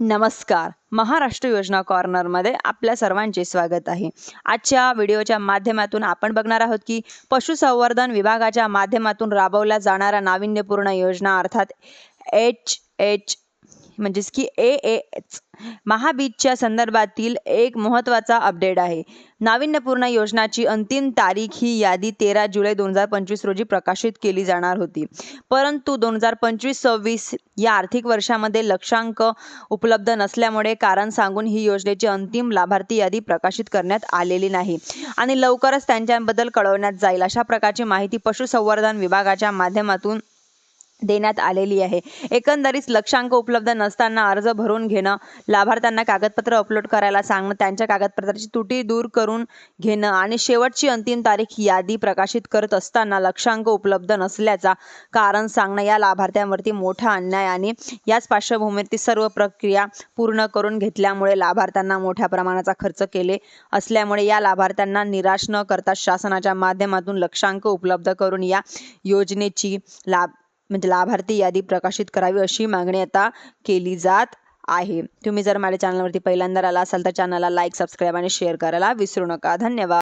नमस्कार. महाराष्ट्र योजना कॉर्नरमध्ये आपल्या सर्वांचे स्वागत आहे. आजच्या व्हिडिओच्या माध्यमातून आपण बघणार आहोत की पशुसंवर्धन विभागाच्या माध्यमातून राबवल्या जाणाऱ्या नाविन्यपूर्ण योजना अर्थात एच एच म्हणजेच की ए एच महाबीजच्या संदर्भातील एक महत्त्वाचा अपडेट आहे. नाविन्यपूर्ण योजनाची अंतिम तारीख ही यादी तेरा जुलै दोन हजार पंचवीस रोजी प्रकाशित केली जाणार होती. परंतु दोन हजार पंचवीस सव्वीस या आर्थिक वर्षामध्ये लक्षांक उपलब्ध नसल्यामुळे कारण सांगून ही योजनेची अंतिम लाभार्थी यादी प्रकाशित करण्यात आलेली नाही. आणि लवकरच त्यांच्याबद्दल कळवण्यात जाईल अशा प्रकारची माहिती पशुसंवर्धन विभागाच्या माध्यमातून देण्यात आलेली आहे. एकंदरीत लक्षांक उपलब्ध नसताना अर्ज भरून घेणं लाभार्थ्यांना कागदपत्र अपलोड करायला सांगणं त्यांच्या कागदपत्राची त्रुटी दूर करून घेणं आणि शेवटची अंतिम तारीख यादी प्रकाशित करत असताना लक्षांक उपलब्ध नसल्याचा कारण सांगणं या लाभार्थ्यांवरती मोठा अन्याय आणि याच पार्श्वभूमीवरती सर्व प्रक्रिया पूर्ण करून घेतल्यामुळे लाभार्थ्यांना मोठ्या प्रमाणाचा खर्च केले असल्यामुळे या लाभार्थ्यांना निराश न करता शासनाच्या माध्यमातून लक्षांक उपलब्ध करून या योजनेची लाभ म्हणजे लाभार्थी यादी प्रकाशित करावी अशी मागणी आता केली जात आहे. तुम्ही जर माझ्या चॅनलवरती पहिल्यांदा आला असाल तर चॅनलला लाईक सबस्क्राईब आणि शेअर करायला विसरू नका. धन्यवाद.